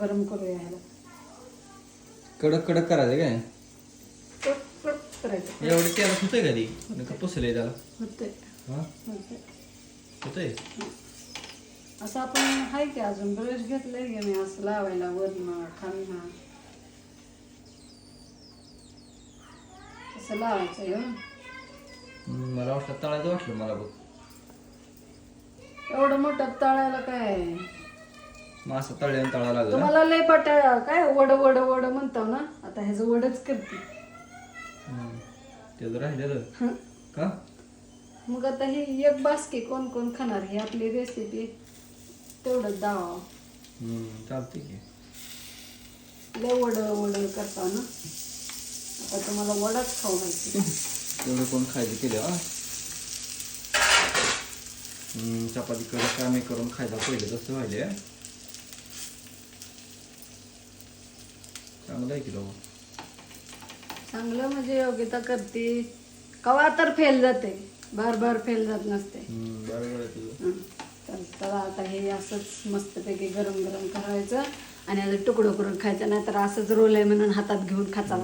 गरम करूया ह्याला. कडक कडक करायचं काय? करायचं. एवढे तेलात होतंय का ती नका पुसले त्याला? होते हा? होते होतंय? असं आपण आहे की अजून ब्रश घेतलंय की मी असं लावायला वरण खालना असं लावायचं हं. मला वाटलं तळायचं वाटलं मला बघ. एवढं मोठं तळायला काय? मग असं तळ्यानं तळा लागला तुम्हाला लय पट्या काय वड वड वड म्हणतो ना? आता ह्याचं वडच करते. ते जर राहिलेलं हं. का? मग आता ही एक बासकी कोण कोण खाणार? ही आपली रेसिपी तेवढंच दावा. चालतंय की. लय वड वड करता ना? आता तुम्हाला वडाच खाऊ घालते. तेवढं कोण खायचं केलं हा चपाती कडक आम्ही करून खायला पहिलं तसं व्हायले चांगलं आहे की बाबा चांगलं म्हणजे योग्यता करते. कवा तर फेल जाते. बार बार फेल जात नसते. बरोबर आहे तुझं. हं. तर चला आता हे असंच मस्तपैकी गरम गरम करायचं आणि आता तुकडं करून खायचं नाही तर असंच रोल आहे म्हणून हातात घेऊन खाचा.